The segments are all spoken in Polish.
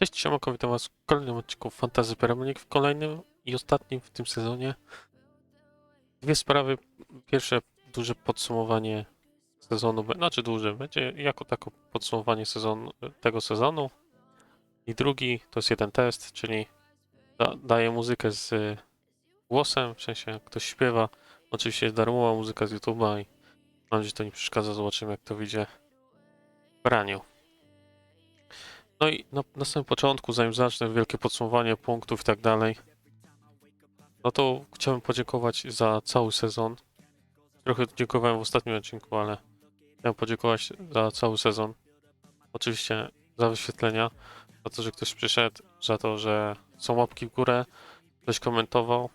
Cześć, siemanko, witam was w kolejnym odcinku Fantasy Premier League, w kolejnym i ostatnim w tym sezonie. Dwie sprawy. Pierwsze, duże podsumowanie sezonu, znaczy duże, będzie jako tako podsumowanie sezonu, tego sezonu. I drugi, to jest jeden test, czyli da, daję muzykę z głosem, w sensie jak ktoś śpiewa. Oczywiście jest darmowa muzyka z YouTube'a i mam nadzieję, że to nie przeszkadza, zobaczymy jak to wyjdzie w praniu. No i na, na samym początku, zanim zacznę wielkie podsumowanie punktów i tak dalej, no to chciałem podziękować za cały sezon. Trochę dziękowałem w ostatnim odcinku, ale chciałem podziękować za cały sezon. Oczywiście za wyświetlenia, za to, że ktoś przyszedł, za to, że są łapki w górę, ktoś komentował.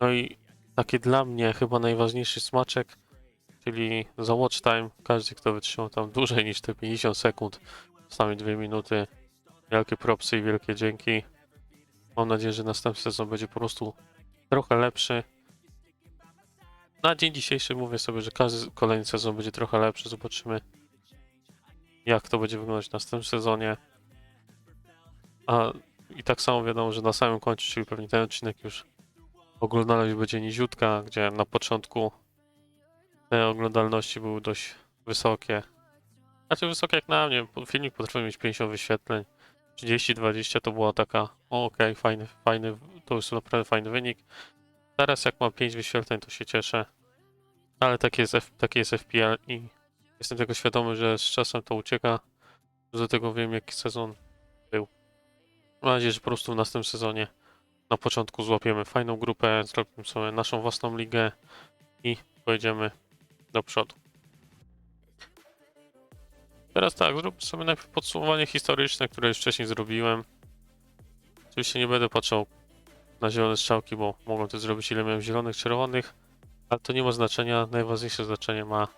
No i taki dla mnie chyba najważniejszy smaczek, czyli za watch time. Każdy, kto wytrzymał tam dłużej niż te 50 sekund, Sami dwie minuty. Wielkie propsy i wielkie dzięki. Mam nadzieję, że następny sezon będzie po prostu trochę lepszy. Na dzień dzisiejszy mówię sobie, że każdy kolejny sezon będzie trochę lepszy. Zobaczymy, jak to będzie wyglądać w następnym sezonie. A i tak samo wiadomo, że na samym końcu, czyli pewnie ten odcinek już oglądalność będzie niziutka, gdzie na początku te oglądalności były dość wysokie. Znaczy wysokie jak na mnie, filmik potrafił mieć 50 wyświetleń, 30-20 to była taka, okej, fajny, fajny, to jest naprawdę fajny wynik. Teraz jak mam 5 wyświetleń to się cieszę, ale taki jest, F, taki jest FPL i jestem tego świadomy, że z czasem to ucieka, do tego wiem jaki sezon był. Mam nadzieję, że po prostu w następnym sezonie na początku złapiemy fajną grupę, zrobimy sobie naszą własną ligę i pojedziemy do przodu. Teraz tak, zróbmy sobie najpierw podsumowanie historyczne, które już wcześniej zrobiłem. Oczywiście nie będę patrzał na zielone strzałki, bo mogłem to zrobić ile miałem zielonych, czerwonych, ale to nie ma znaczenia. Najważniejsze znaczenie ma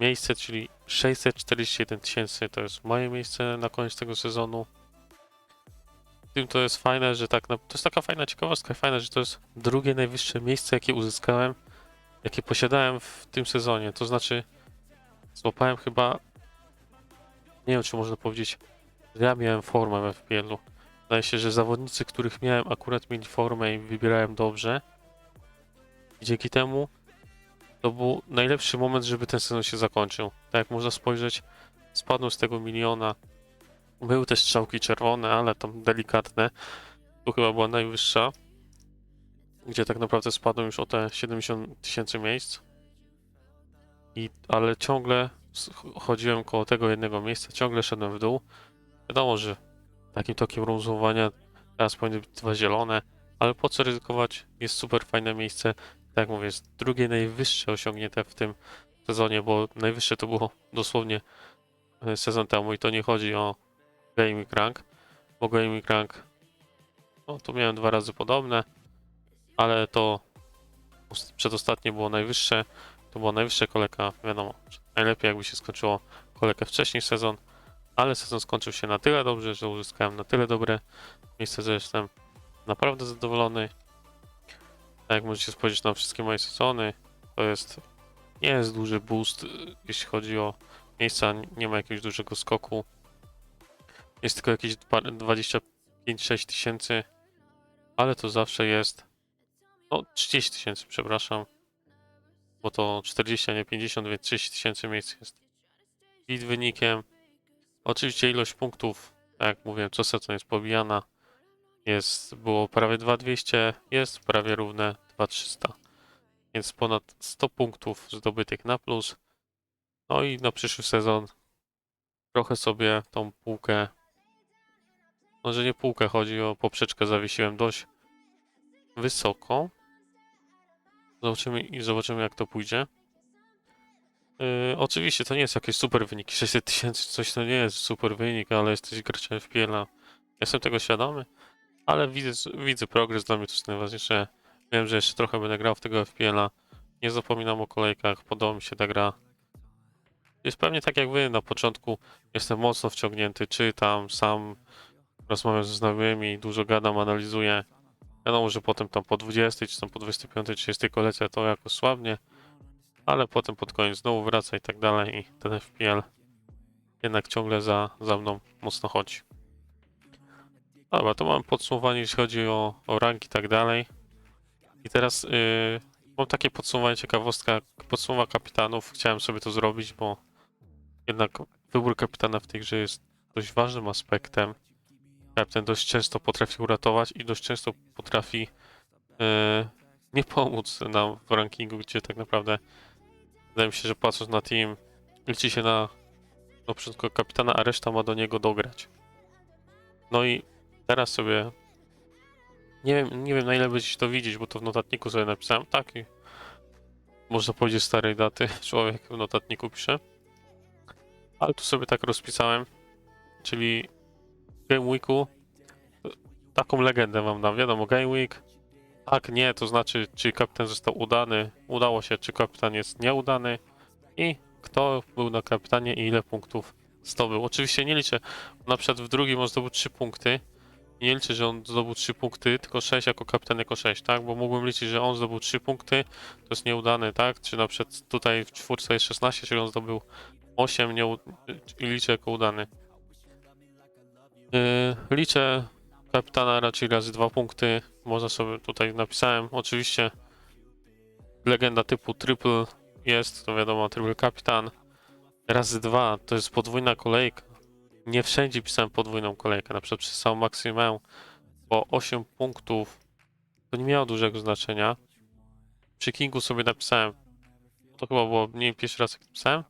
miejsce, czyli 641 tysięcy to jest moje miejsce na koniec tego sezonu. Tym to jest fajne, że tak, to jest taka fajna ciekawostka, fajne, że to jest drugie najwyższe miejsce, jakie uzyskałem, jakie posiadałem w tym sezonie. To znaczy, złapałem chyba nie wiem, czy można powiedzieć, że ja miałem formę w FPL-u. Wydaje się, że zawodnicy, których miałem, akurat mieli formę i wybierałem dobrze. I dzięki temu to był najlepszy moment, żeby ten sezon się zakończył. Tak jak można spojrzeć, spadłem z tego miliona. Były też strzałki czerwone, ale tam delikatne. Tu chyba była najwyższa. Gdzie tak naprawdę spadłem już o te 70 tysięcy miejsc. I, ale ciągle chodziłem koło tego jednego miejsca, ciągle szedłem w dół. Wiadomo, że takim tokiem rozumowania teraz powinny być dwa zielone, ale po co ryzykować? Jest super fajne miejsce. Tak jak mówię, jest drugie najwyższe osiągnięte w tym sezonie, bo najwyższe to było dosłownie e, sezon temu i to nie chodzi o gaming rank, bo gaming rank no tu miałem dwa razy podobne, ale to przedostatnie było najwyższe, to była najwyższa kolejka, wiadomo, najlepiej jakby się skończyło kolejkę wcześniej sezon, ale sezon skończył się na tyle dobrze, że uzyskałem na tyle dobre miejsce, że jestem naprawdę zadowolony. Tak jak możecie spojrzeć na wszystkie moje sezony, to jest nie jest duży boost, y, jeśli chodzi o miejsca, nie ma jakiegoś dużego skoku. Jest tylko jakieś dwa- 25-6 tysięcy, ale to zawsze jest no 30 tysięcy, przepraszam bo to 40, a nie 50, więc 30 tysięcy miejsc jest. I wynikiem. Oczywiście ilość punktów, tak jak mówiłem, co sezon jest pobijana. Jest, było prawie 2200, jest prawie równe 2300. Więc ponad 100 punktów zdobytych na plus. No i na przyszły sezon trochę sobie tą półkę, może nie półkę, chodzi o poprzeczkę zawiesiłem dość wysoko. Zobaczymy i zobaczymy jak to pójdzie. Yy, oczywiście to nie jest jakieś super wyniki. 600 tysięcy coś to nie jest super wynik, ale jesteś graczem FPL-a. Jestem tego świadomy, ale widzę, widzę progres, dla mnie to jest najważniejsze. Wiem, że jeszcze trochę będę grał w tego FPL-a. Nie zapominam o kolejkach, podoba mi się ta gra. Jest pewnie tak jak wy na początku. Jestem mocno wciągnięty, czytam, sam rozmawiam ze znajomymi, dużo gadam, analizuję. Wiadomo, że potem tam po 20 czy tam po 25, 30 kolece to jakoś słabnie, ale potem pod koniec znowu wraca i tak dalej i ten FPL jednak ciągle za, za mną mocno chodzi. Dobra, to mam podsumowanie, jeśli chodzi o, o rank i tak dalej. I teraz yy, mam takie podsumowanie, ciekawostka, podsumowa kapitanów. Chciałem sobie to zrobić, bo jednak wybór kapitana w tej grze jest dość ważnym aspektem. Kapitan dość często potrafi uratować i dość często potrafi yy, nie pomóc nam w rankingu, gdzie tak naprawdę wydaje mi się, że patrząc na team, liczy się na na początku kapitana, a reszta ma do niego dograć. No i teraz sobie nie wiem, nie wiem na ile będziecie to widzieć, bo to w notatniku sobie napisałem. Tak i można powiedzieć starej daty. Człowiek w notatniku pisze. Ale tu sobie tak rozpisałem. Czyli Game Weeku taką legendę wam dam. Wiadomo, Game Week tak, nie, to znaczy czy kapitan został udany, udało się, czy kapitan jest nieudany i kto był na kapitanie i ile punktów zdobył. Oczywiście nie liczę, na przykład w drugim on zdobył 3 punkty, nie liczę, że on zdobył 3 punkty, tylko 6 jako kapitan jako 6, tak? Bo mógłbym liczyć, że on zdobył 3 punkty, to jest nieudany, tak? Czy na przykład tutaj w czwórce jest 16, czyli on zdobył 8 nieuda- i liczę jako udany. Yy, liczę kapitana raczej razy 2 punkty, można sobie tutaj napisałem, oczywiście legenda typu triple jest, to wiadomo, triple kapitan. Razy 2 to jest podwójna kolejka. Nie wszędzie pisałem podwójną kolejkę, na przykład przy samym maksimum, bo 8 punktów to nie miało dużego znaczenia. Przy Kingu sobie napisałem, to chyba było nie pierwszy raz jak pisałem,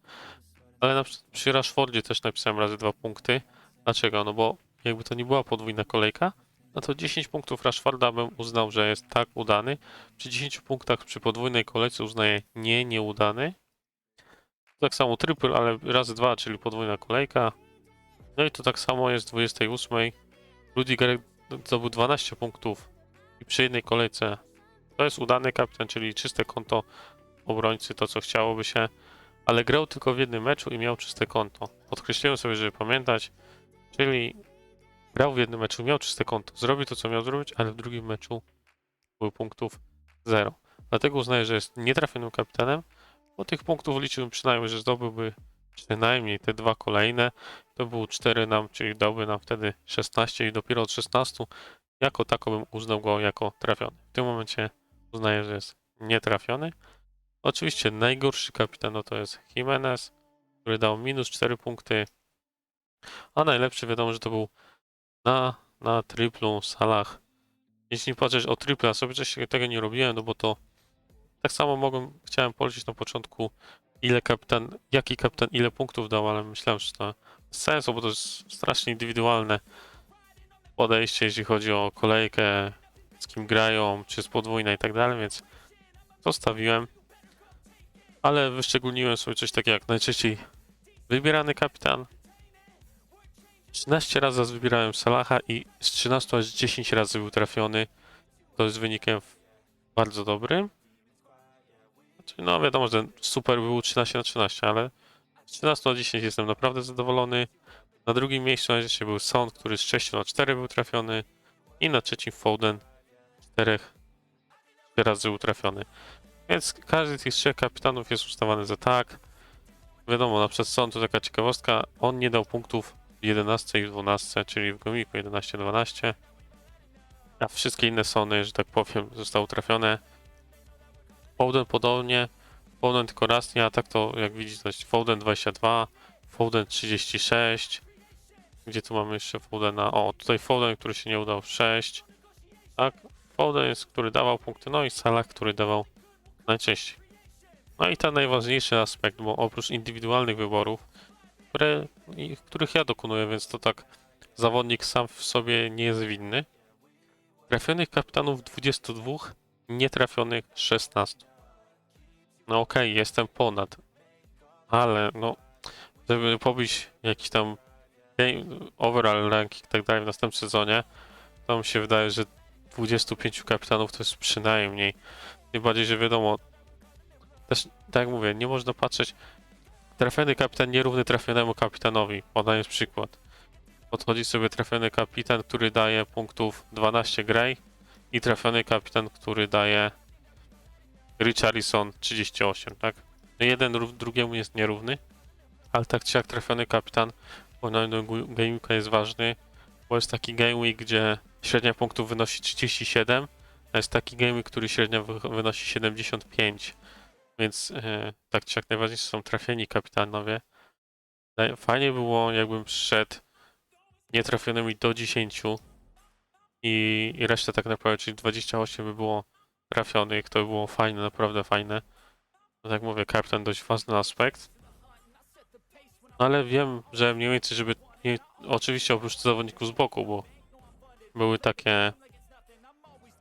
ale na przykład przy Rashfordzie też napisałem razy 2 punkty. Dlaczego? No bo jakby to nie była podwójna kolejka, no to 10 punktów Rashforda bym uznał, że jest tak udany. Przy 10 punktach przy podwójnej kolejce uznaję nie, nieudany. Tak samo triple, ale razy 2, czyli podwójna kolejka. No i to tak samo jest w 28. Rudiger zdobył 12 punktów i przy jednej kolejce to jest udany kapitan, czyli czyste konto obrońcy, to co chciałoby się, ale grał tylko w jednym meczu i miał czyste konto. Podkreśliłem sobie, żeby pamiętać, czyli grał w jednym meczu, miał czyste konto, zrobił to co miał zrobić, ale w drugim meczu był punktów 0. Dlatego uznaję, że jest nietrafionym kapitanem, bo tych punktów liczyłbym przynajmniej, że zdobyłby przynajmniej te dwa kolejne. To był 4 nam, czyli dałby nam wtedy 16 i dopiero od 16 jako tako bym uznał go jako trafiony. W tym momencie uznaję, że jest nietrafiony. Oczywiście najgorszy kapitan no to jest Jimenez, który dał minus 4 punkty, a najlepszy wiadomo, że to był na, na triplu Salah. Jeśli patrzeć o triple, a sobie wcześniej tego nie robiłem, no bo to tak samo mogłem, chciałem policzyć na początku, ile kapitan, jaki kapitan ile punktów dał, ale myślałem, że to bez sensu, bo to jest strasznie indywidualne podejście, jeśli chodzi o kolejkę, z kim grają, czy jest podwójna i tak dalej, więc zostawiłem. Ale wyszczególniłem sobie coś takiego jak najczęściej wybierany kapitan. 13 razy wybierałem Salaha i z 13 aż 10 razy był trafiony. To jest wynikiem bardzo dobrym. Znaczy, no wiadomo, że super był 13 na 13, ale z 13 na 10 jestem naprawdę zadowolony. Na drugim miejscu na razie był Sąd, który z 6 na 4 był trafiony. I na trzecim Foden 4 razy był trafiony. Więc każdy z tych trzech kapitanów jest ustawany za tak. Wiadomo, na przykład Sąd to taka ciekawostka, on nie dał punktów 11 i w 12, czyli w gomiku 11-12. A wszystkie inne Sony, że tak powiem, zostały trafione. Foden podobnie. Foden tylko raz nie, a tak to jak widzicie, to jest Foden 22, Foden 36. Gdzie tu mamy jeszcze Fodena? O, tutaj Foden, który się nie udał 6. Tak, Foden jest, który dawał punkty, no i Salah, który dawał najczęściej. No i ten najważniejszy aspekt, bo oprócz indywidualnych wyborów, które, i których ja dokonuję, więc to tak zawodnik sam w sobie nie jest winny. Trafionych kapitanów 22, nietrafionych 16. No okej, jestem ponad, ale no, żeby pobić jakiś tam overall ranking i tak dalej w następnym sezonie, to mi się wydaje, że 25 kapitanów to jest przynajmniej. Tym bardziej, że wiadomo, też tak jak mówię, nie można patrzeć, trafiony kapitan nierówny trafionemu kapitanowi, podając przykład. Podchodzi sobie trafiony kapitan, który daje punktów 12 Grey i trafiony kapitan, który daje Richarlison 38, tak? No Jeden drugiemu jest nierówny, ale tak czy jak trafiony kapitan, na game'ka jest ważny, Bo jest taki game week, gdzie średnia punktów wynosi 37, a jest taki game week, który średnia wy- wynosi 75. Więc e, tak czy jak najważniejsze są trafieni kapitanowie. Fajnie było, jakbym szedł nietrafionymi do 10 i, i resztę tak naprawdę, czyli 28 by było trafionych, to by było fajne, naprawdę fajne. No tak mówię, kapitan dość ważny aspekt. Ale wiem, że mniej więcej, żeby nie, oczywiście oprócz zawodników z boku, bo były takie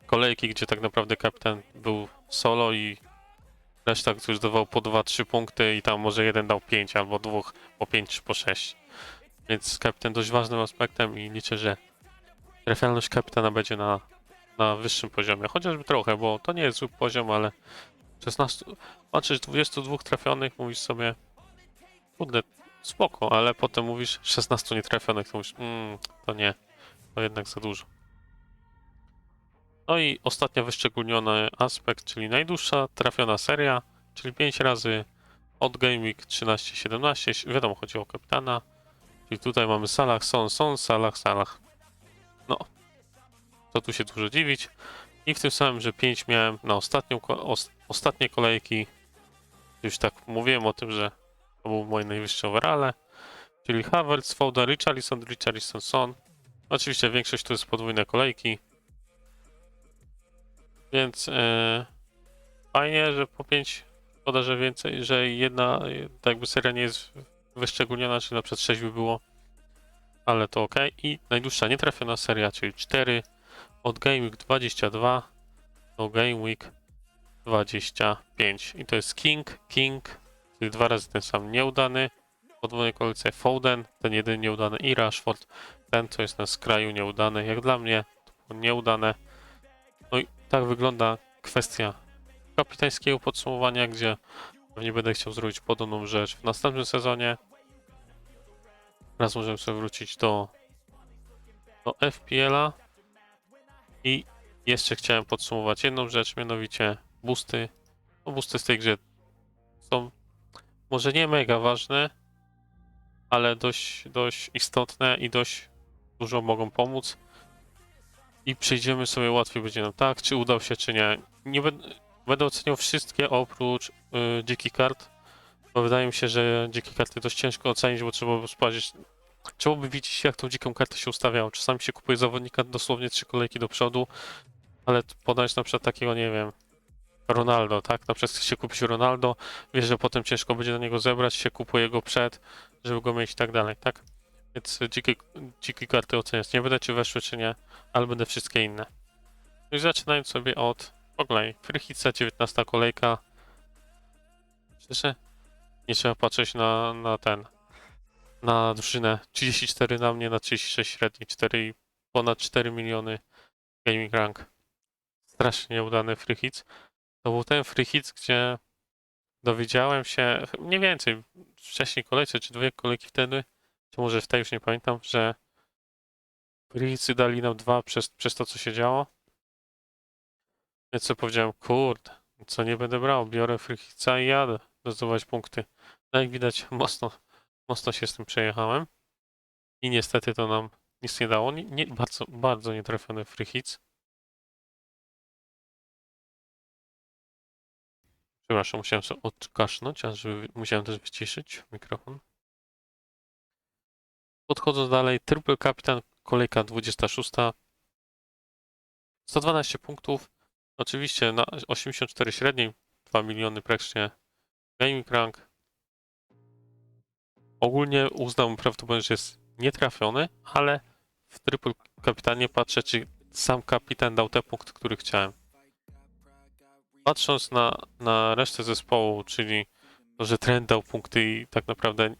kolejki, gdzie tak naprawdę kapitan był solo i reszta, którzy dawał po 2-3 punkty i tam może jeden dał 5 albo dwóch po 5 czy po 6. Więc kapitan dość ważnym aspektem i liczę, że trafialność kapitana będzie na, na wyższym poziomie. Chociażby trochę, bo to nie jest zły poziom, ale 16, patrzysz 22 trafionych, mówisz sobie kurde, spoko, ale potem mówisz 16 nietrafionych, to mówisz mm, to nie, to jednak za dużo. No i ostatnia wyszczególniony aspekt, czyli najdłuższa trafiona seria, czyli 5 razy od Game Week 13-17, wiadomo, chodzi o kapitana, czyli tutaj mamy Salah, Son, Son, Salah, Salah. No, to tu się dużo dziwić. I w tym samym, że 5 miałem na ostatnią, ostatnie kolejki, już tak mówiłem o tym, że to był moje najwyższe overale, czyli Havertz, Foden, Richarlison, Richarlison, Son. Oczywiście większość to jest podwójne kolejki, więc e, fajnie, że po 5 szkoda, że więcej, że jedna tak jakby seria nie jest wyszczególniona, czyli na przykład 6 by było, ale to ok. I najdłuższa nietrafiona seria, czyli 4 od Game Week 22 do Game Week 25. I to jest King, King, czyli dwa razy ten sam nieudany. W podwójnej kolejce Foden, ten jedyny nieudany i Rashford, ten co jest na skraju nieudany. Jak dla mnie to było nieudane. Tak wygląda kwestia kapitańskiego podsumowania, gdzie pewnie będę chciał zrobić podobną rzecz w następnym sezonie. Raz możemy sobie wrócić do, do FPL-a. I jeszcze chciałem podsumować jedną rzecz, mianowicie boosty. No boosty z tej grze są może nie mega ważne, ale dość, dość istotne i dość dużo mogą pomóc. I przejdziemy sobie łatwiej będzie nam tak, czy udał się, czy nie. Nie będę, będę oceniał wszystkie oprócz y, dziki kart, bo wydaje mi się, że dzikie karty dość ciężko ocenić, bo trzeba by sprawdzić, trzeba by widzieć jak tą dziką kartę się ustawiało. Czasami się kupuje zawodnika dosłownie trzy kolejki do przodu, ale podać na przykład takiego, nie wiem, Ronaldo, tak? Na przykład chce się kupić Ronaldo, wiesz, że potem ciężko będzie na niego zebrać, się kupuje go przed, żeby go mieć i tak dalej, tak? Więc dzikie, dzikie karty oceniać nie będę, czy weszły, czy nie, ale będę wszystkie inne. I zaczynając sobie od po kolei. Frychica, 19 kolejka. Szczerze, nie trzeba patrzeć na, na ten, na drużynę. 34 na mnie, na 36 średni, 4 i ponad 4 miliony gaming rank. Strasznie nieudany free hits. To był ten free hits, gdzie dowiedziałem się, mniej więcej, wcześniej kolejce, czy dwie kolejki wtedy, czy może w tej już nie pamiętam, że hitsy dali nam dwa przez, przez to, co się działo. Więc sobie powiedziałem, kurde, co nie będę brał, biorę hitsa i jadę zdobywać punkty. No jak widać, mocno, mocno się z tym przejechałem. I niestety to nam nic nie dało. Nie, nie, bardzo, bardzo nietrafiony free. Przepraszam, musiałem sobie odkasznąć, a żeby musiałem też wyciszyć mikrofon. Podchodząc dalej, triple kapitan, kolejka 26. 112 punktów. Oczywiście na 84 średniej, 2 miliony praktycznie gaming rank. Ogólnie uznałbym prawdopodobnie, że jest nietrafiony, ale w triple kapitanie patrzę, czy sam kapitan dał te punkty, które chciałem. Patrząc na, na resztę zespołu, czyli to, że trend dał punkty i tak naprawdę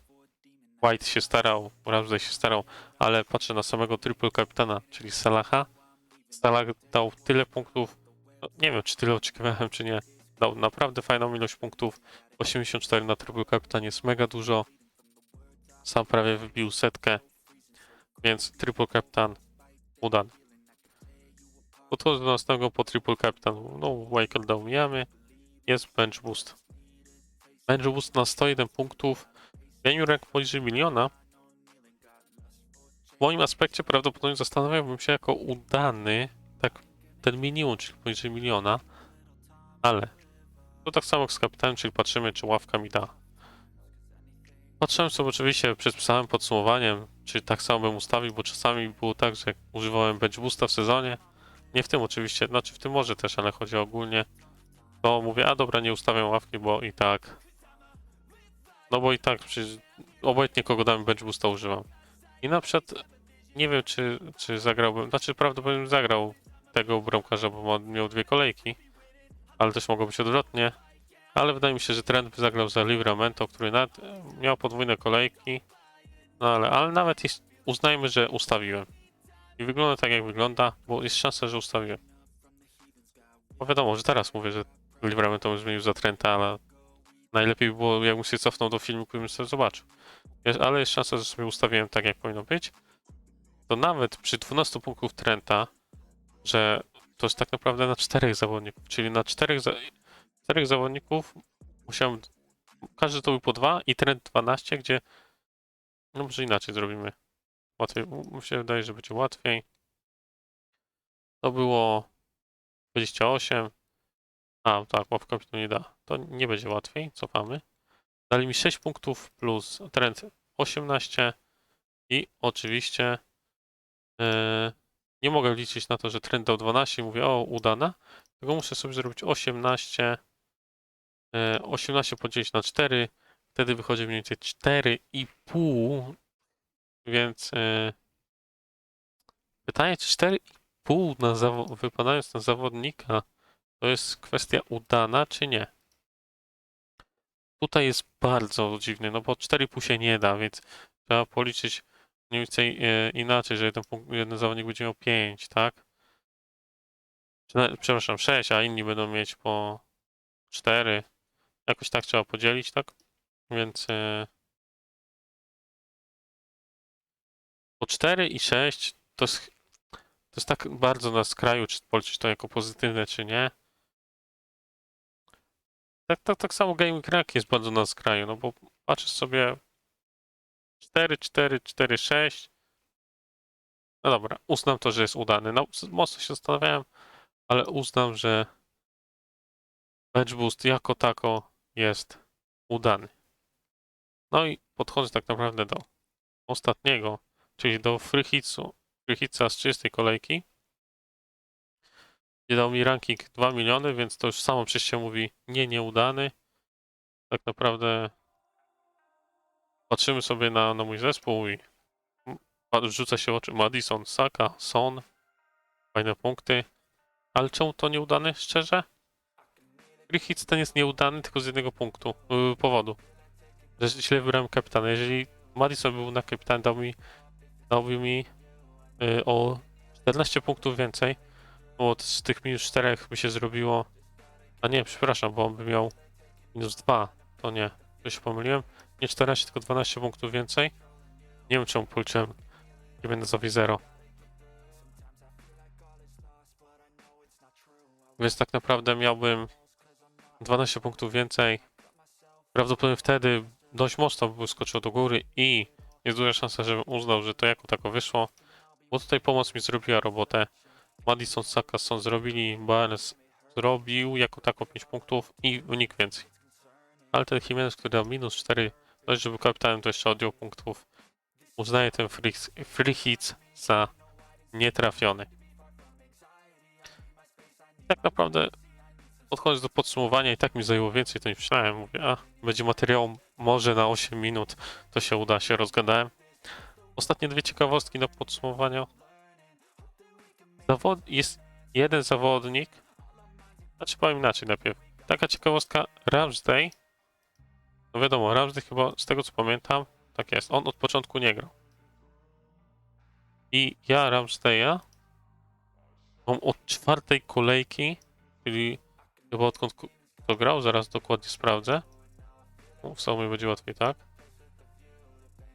White się starał, Ramsey się starał, ale patrzę na samego triple kapitana, czyli Salaha. Salah dał tyle punktów, no, nie wiem czy tyle oczekiwałem, czy nie. Dał naprawdę fajną ilość punktów. 84 na triple kapitanie jest mega dużo. Sam prawie wybił setkę, więc triple kapitan udany. Podchodzę do następnego po triple kapitan. No, Michael dał mijamy. Jest bench boost. Bench boost na 101 punktów. Rank poniżej miliona. moim aspekcie prawdopodobnie zastanawiałbym się jako udany, tak ten minimum, czyli poniżej miliona, ale to tak samo jak z kapitanem, czyli patrzymy, czy ławka mi da. Patrzyłem sobie oczywiście przed samym podsumowaniem, czy tak samo bym ustawił, bo czasami było tak, że jak używałem bench boosta w sezonie, nie w tym oczywiście, znaczy w tym może też, ale chodzi ogólnie, to mówię, a dobra, nie ustawiam ławki, bo i tak, no bo i tak, przecież obojętnie kogo damy bench boosta używam. I na przykład, nie wiem czy, czy zagrałbym, znaczy prawdopodobnie zagrał tego bramkarza, bo miał dwie kolejki, ale też mogło być odwrotnie. Ale wydaje mi się, że trend by zagrał za Livramento, który nawet miał podwójne kolejki. No ale, ale nawet jest, uznajmy, że ustawiłem. I wygląda tak jak wygląda, bo jest szansa, że ustawiłem. Bo wiadomo, że teraz mówię, że Livramento bym zmienił za Trenta, ale najlepiej by było, jakbym się cofnął do filmiku i bym sobie zobaczył. Jest, ale jest szansa, że sobie ustawiłem tak, jak powinno być. To nawet przy 12 punktów Trenta, że to jest tak naprawdę na czterech zawodników, czyli na czterech, za, czterech zawodników musiałem, każdy to był po dwa i Trent 12, gdzie, no może inaczej zrobimy, łatwiej, mi się wydaje, że będzie łatwiej. To było 28, a tak, łapka mi to nie da, to nie będzie łatwiej, cofamy. Dali mi 6 punktów plus Trent 18 i oczywiście e, nie mogę liczyć na to, że trend dał 12 i mówię, o, udana. Tylko muszę sobie zrobić 18. e, 18 podzielić na 4. Wtedy wychodzi mniej więcej 4,5. Więc e, pytanie, czy 4,5 na wypadając na zawodnika to jest kwestia udana, czy nie? Tutaj jest bardzo dziwny, no bo 4,5 się nie da, więc trzeba policzyć mniej więcej e, inaczej, że jeden, punkt, jeden zawodnik będzie miał 5, tak? Przepraszam, 6, a inni będą mieć po 4. Jakoś tak trzeba podzielić, tak? Więc e, po 4 i 6 to jest, to jest tak bardzo na skraju, czy policzyć to jako pozytywne, czy nie. Tak, tak, tak samo Gaming Rank jest bardzo na skraju, no bo patrzysz sobie 4, 4, 4, 6. No dobra, uznam to, że jest udany. No, mocno się zastanawiałem, ale uznam, że Bench Boost jako tako jest udany. No i podchodzę tak naprawdę do ostatniego, czyli do Free Hitsa z 30 kolejki. Gdzie dał mi ranking 2 miliony, więc to już samo przez się mówi nie nieudany. Tak naprawdę patrzymy sobie na, na mój zespół i rzuca się oczy Madison, Saka, Son. Fajne punkty. Ale czemu to nieudany, szczerze? Free hits ten jest nieudany tylko z jednego punktu, yy, powodu. Że źle wybrałem kapitana. Jeżeli Madison był na kapitan, dał mi, mi yy, o 14 punktów więcej. Bo z tych minus 4 by się zrobiło. A nie, przepraszam, bo on by miał minus 2. To nie, to się pomyliłem. Nie 14, tylko 12 punktów więcej. Nie wiem, czemu policzyłem Jimenezowi 0. Więc tak naprawdę miałbym 12 punktów więcej. Prawdopodobnie wtedy dość mocno by skoczył do góry i jest duża szansa, żebym uznał, że to jako tako wyszło. Bo tutaj pomoc mi zrobiła robotę. Madison, Saka, Son zrobili, Barnes zrobił jako tako 5 punktów i wynik więcej. Ale ten Jimenez, który dał minus 4, dość, żeby kapitanem to jeszcze odjął punktów. Uznaje ten free, free hit za nietrafiony. Tak naprawdę podchodząc do podsumowania i tak mi zajęło więcej, to nie myślałem. Mówię, a będzie materiał może na 8 minut, to się uda, się rozgadałem. Ostatnie dwie ciekawostki na podsumowanie. Zawod jest jeden zawodnik, znaczy powiem inaczej najpierw. Taka ciekawostka, Ramsday, no wiadomo, Ramsday chyba, z tego co pamiętam, tak jest, on od początku nie grał. I ja Ramsdaya mam od czwartej kolejki, czyli chyba odkąd to grał, zaraz dokładnie sprawdzę. No, w sumie będzie łatwiej, tak?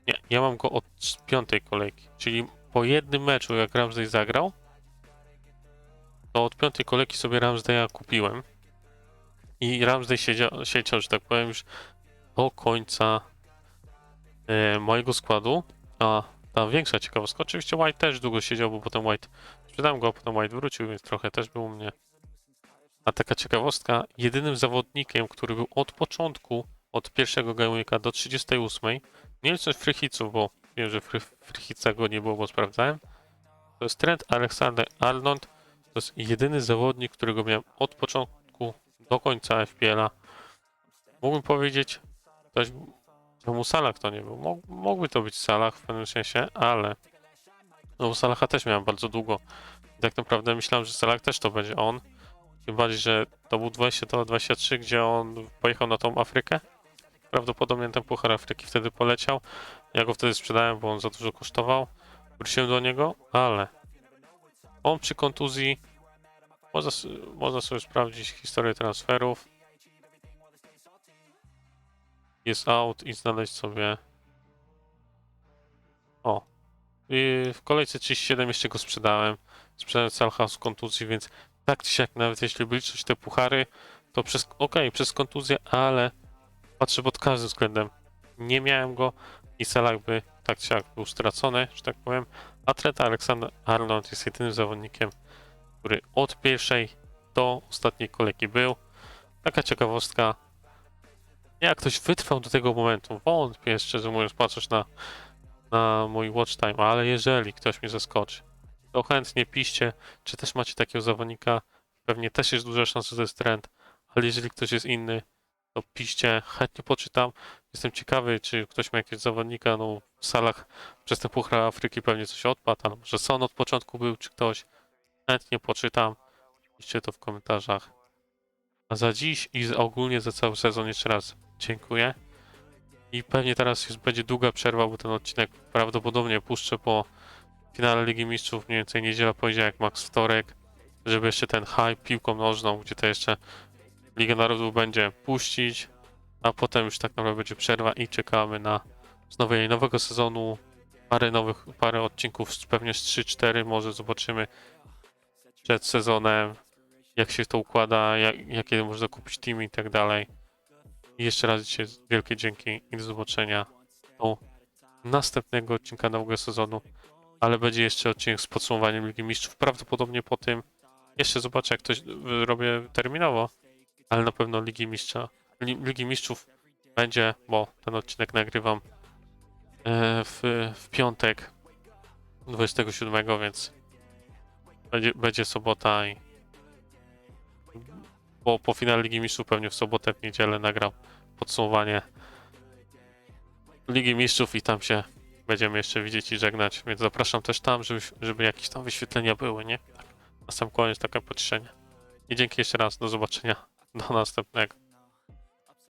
Nie, ja mam go od piątej kolejki, czyli po jednym meczu, jak Ramsday zagrał, to od piątej kolejki sobie Ramsdaya kupiłem. I Ramsday siedział, siedział, że tak powiem, już do końca e, mojego składu, a ta większa ciekawostka. Oczywiście White też długo siedział, bo potem White sprzedałem go, a potem White wrócił, więc trochę też był u mnie. A taka ciekawostka, jedynym zawodnikiem, który był od początku, od pierwszego gameweeka do 38, nie licząc Frychiców, bo wiem, że Frychica go nie było, bo sprawdzałem, to jest Trent Alexander Arnold. To jest jedyny zawodnik, którego miałem od początku do końca FPL-a. Mógłbym powiedzieć, ktoś, czemu Salah to nie był. Mógł, mógłby to być Salah w pewnym sensie, ale no bo Salaha też miałem bardzo długo. I tak naprawdę myślałem, że Salah też to będzie on. Tym bardziej, że to był 22-23, gdzie on pojechał na tą Afrykę. Prawdopodobnie ten Puchar Afryki wtedy poleciał. Ja go wtedy sprzedałem, bo on za dużo kosztował. Wróciłem do niego, ale on przy kontuzji można, można sobie sprawdzić historię transferów. Jest out i znaleźć sobie. O. I w kolejce 37 jeszcze go sprzedałem. Sprzedałem Salha z kontuzji, więc tak czy siak, nawet jeśli liczyć te puchary, to przez. Okej, przez kontuzję, ale patrzę pod każdym względem. Nie miałem go i Salah by tak czy siak był stracony, że tak powiem. A Trent Alexander Arnold jest jedynym zawodnikiem, który od pierwszej do ostatniej kolejki był. Taka ciekawostka. Jak ktoś wytrwał do tego momentu, wątpię szczerze mówiąc, patrząc na, na mój watch time, ale jeżeli ktoś mnie zaskoczy, to chętnie piszcie, czy też macie takiego zawodnika. Pewnie też jest duża szansa, że to jest trend, ale jeżeli ktoś jest inny, to piszcie, chętnie poczytam. Jestem ciekawy, czy ktoś ma jakiegoś zawodnika, no w salach przez ten Puchar Afryki pewnie coś odpadł, ale może Son od początku był, czy ktoś. Chętnie poczytam. Piszcie to w komentarzach. A za dziś i ogólnie za cały sezon jeszcze raz dziękuję. I pewnie teraz już będzie długa przerwa, bo ten odcinek prawdopodobnie puszczę po finale Ligi Mistrzów, mniej więcej niedziela, poniedziałek, max wtorek, żeby jeszcze ten hype piłką nożną, gdzie to jeszcze Liga Narodów będzie puścić, a potem już tak naprawdę będzie przerwa i czekamy na wznowienie nowego sezonu, parę nowych, parę odcinków, pewnie z 3-4 może zobaczymy przed sezonem, jak się to układa, jak, jakie można kupić team i tak dalej. I jeszcze raz dzisiaj wielkie dzięki i do zobaczenia do następnego odcinka nowego sezonu, ale będzie jeszcze odcinek z podsumowaniem Ligi Mistrzów, prawdopodobnie po tym. Jeszcze zobaczę jak to y, robię terminowo, ale na pewno Ligi Mistrza, Li, Ligi Mistrzów będzie, bo ten odcinek nagrywam e, w, w piątek 27, więc będzie, będzie sobota i po, po finale Ligi Mistrzów pewnie w sobotę, w niedzielę nagram podsumowanie Ligi Mistrzów i tam się będziemy jeszcze widzieć i żegnać, więc zapraszam też tam, żeby, żeby jakieś tam wyświetlenia były, nie? Tak, na sam koniec takie pocieszenie. I dzięki jeszcze raz, do zobaczenia, do następnego.